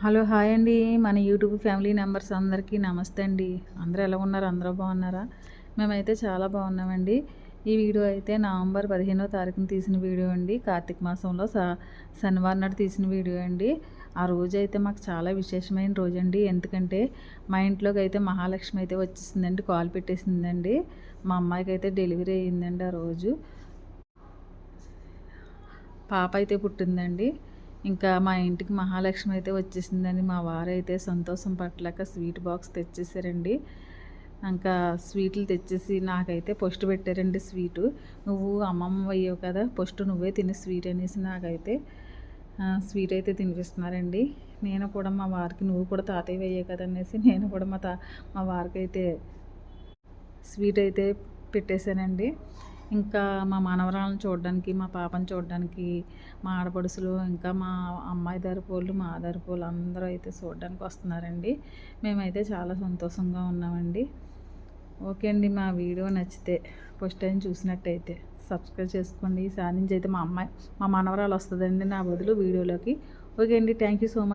Hello hi అండి. మన YouTube family members అందరికీ నమస్తే అండి. అందరూ ఎలా ఉన్నారు? అందరూ బాగున్నారా? మేమైతే చాలా బాగున్నామండి. ఈ వీడియో అయితే నవంబర్ పదిహేనో తారీఖున తీసిన వీడియో అండి. కార్తీక మాసంలో స శనివారం నాడు తీసిన వీడియో అండి. ఆ రోజు అయితే మాకు చాలా విశేషమైన రోజు అండి. ఎందుకంటే మా ఇంట్లోకి అయితే మహాలక్ష్మి అయితే వచ్చేసిందండి. కాల్ పెట్టేసిందండి. మా అమ్మాయికి అయితే డెలివరీ అయ్యిందండి ఆ రోజు. పాప అయితే పుట్టిందండి. ఇంకా మా ఇంటికి మహాలక్ష్మి అయితే వచ్చేసిందని మా వారైతే సంతోషం పట్టలేక స్వీట్ బాక్స్ తెచ్చేసారండి. ఇంకా స్వీట్లు తెచ్చేసి నాకైతే పొస్ట్ పెట్టారండి స్వీటు. నువ్వు అమ్మమ్మ అయ్యావు కదా పొస్ట్ నువ్వే తిని స్వీట్ అనేసి నాకైతే స్వీట్ అయితే తినిపిస్తున్నారండి. నేను కూడా మా వారికి నువ్వు కూడా తాతయ్య అయ్యావు కదా అనేసి నేను కూడా మా తా మా వారికి అయితే స్వీట్ అయితే పెట్టేశానండి. ఇంకా మా మనవరాలను చూడడానికి మా పాపను చూడడానికి మా ఆడపడుసులు ఇంకా మా అమ్మాయి దరిపోళ్ళు మా దరిపోళ్ళు అందరూ అయితే చూడడానికి వస్తున్నారండి. మేమైతే చాలా సంతోషంగా ఉన్నామండి. ఓకే అండి మా వీడియో నచ్చితే ఫస్ట్ టైం చూసినట్టయితే సబ్స్క్రైబ్ చేసుకోండి. ఈసారి నుంచి అయితే మా అమ్మాయి మా మనవరాలు వస్తుందండి నా బదులు వీడియోలోకి. ఓకే అండి థ్యాంక్ యూ సో మచ్